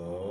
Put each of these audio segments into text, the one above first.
So.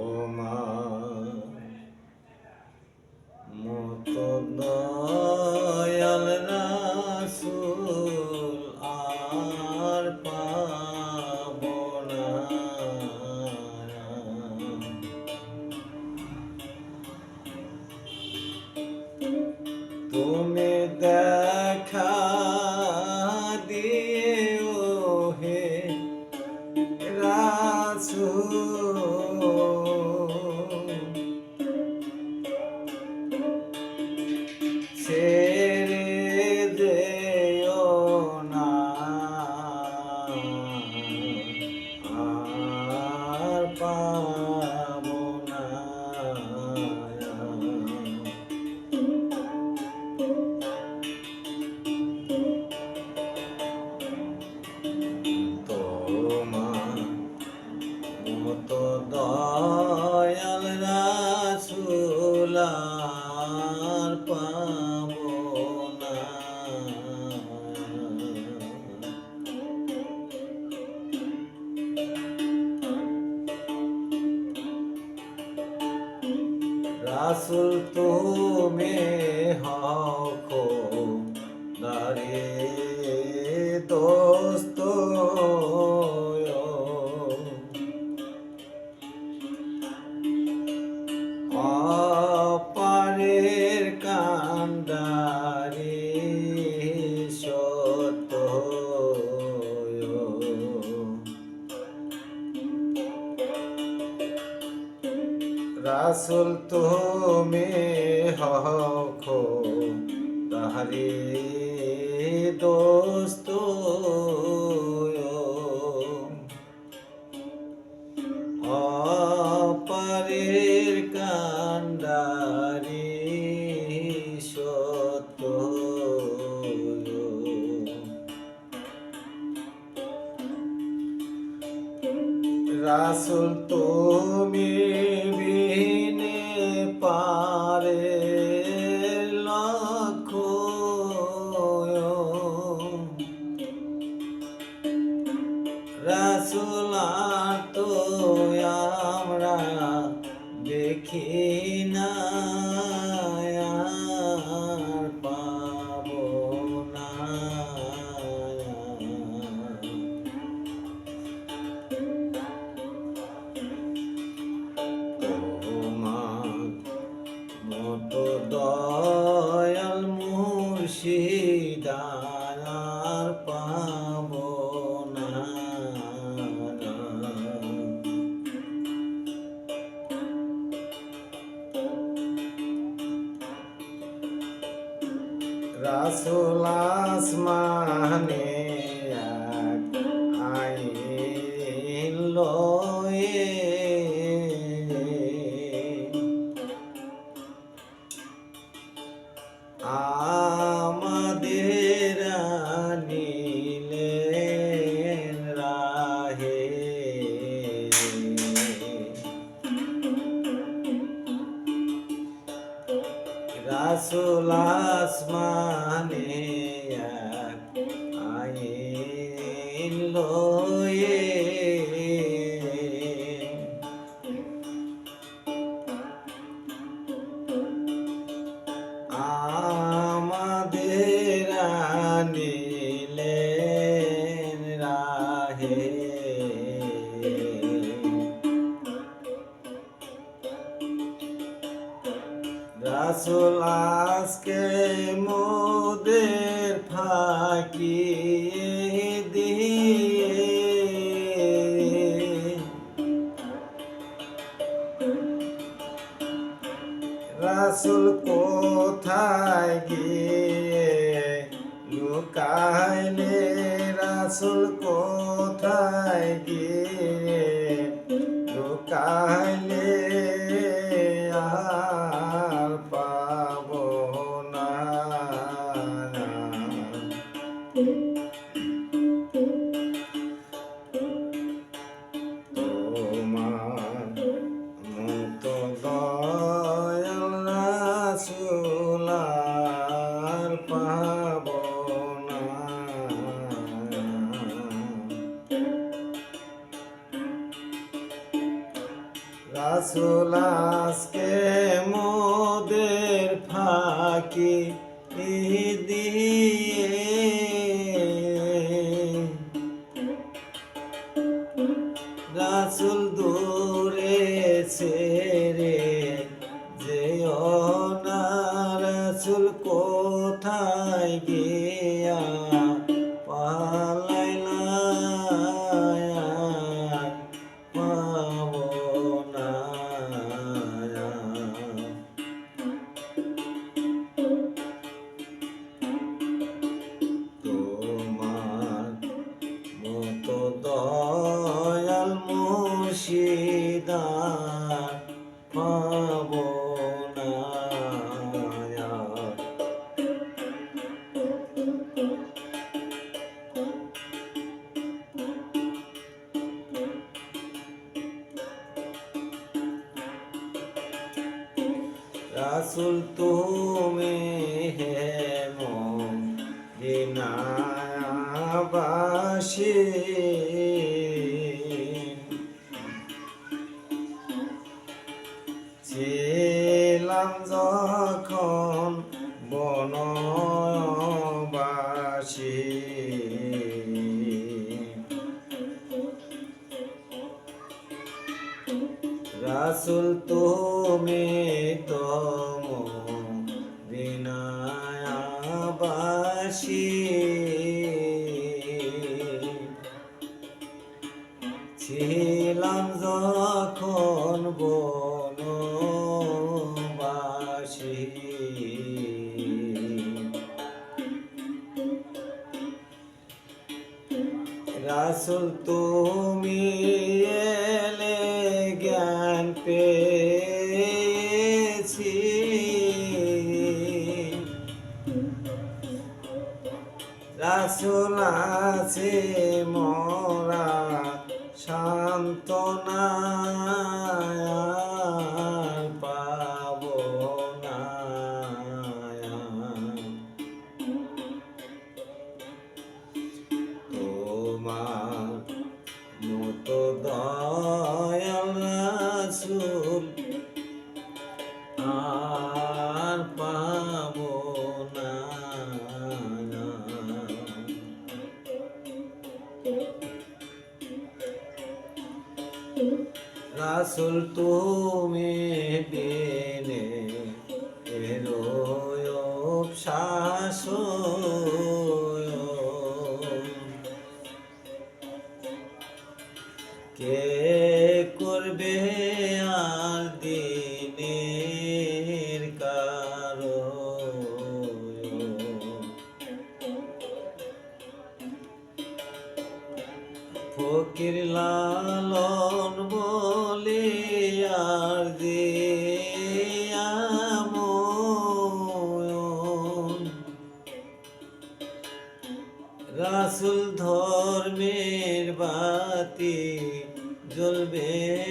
সে full bowl. রাসুল তুমি হখো তাহারি দোস্ত আসমানে আইল আমাদের নিলে আসল আজকে মোদের ফাঁকি রাসুল কোথায় গিয়ে লুকাইলে রাসুল কোথায় গিয়ে লুকাইলে রাসুল আজকে রাসুল তুমি হেমন দিনাবাসী ছিলাম যখন বনবাসী। রাসুল তম বিনায়াবাসী ছিলাম যখন বনবাসী। রাসুল তুমি এলে জ্ঞান পেয়েছি রাসুল আছে মরা সান্ত্বনা রাসুল তুমি বিনে এরোয় শাসন। কে করবে আর দিনের ফকির লালন বলে আর দে রাসুল ধর্মের বাতি জ্বলবে